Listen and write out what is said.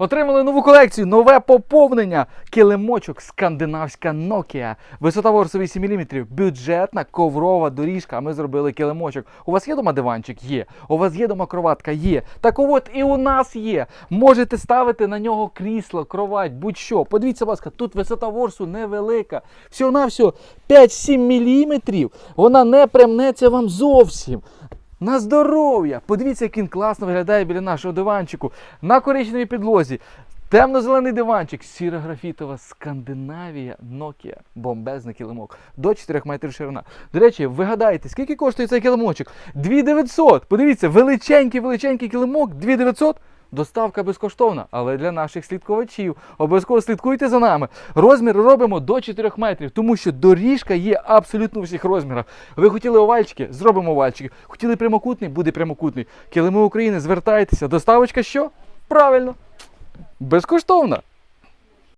Отримали нову колекцію, нове поповнення. Килимочок скандинавська Nokia. Висота ворсу 8 мм, бюджетна коврова доріжка. А ми зробили килимочок. У вас є дома диванчик? Є. У вас є дома кроватка? Є. Так от і у нас є. Можете ставити на нього крісло, кровать, будь-що. Подивіться, будь ласка, тут висота ворсу невелика. Всього на всього 5-7 мм. Вона не примнеться вам зовсім. На здоров'я! Подивіться, як він класно виглядає біля нашого диванчику. На коричневій підлозі. Темно-зелений диванчик, сіра графітова Скандинавія, Nokia, бомбезний килимок. До 4 метрів ширина. До речі, вигадайте, скільки коштує цей килимочок? 2900. Подивіться, величенький, величенький килимок, 2900. Доставка безкоштовна, але для наших слідковачів. Обов'язково слідкуйте за нами. Розмір робимо до 4 метрів, тому що доріжка є абсолютно у всіх розмірах. Ви хотіли овальчики? Зробимо овальчики. Хотіли прямокутний? Буде прямокутний. Килими України, звертайтеся. Доставочка що? Правильно. Безкоштовна.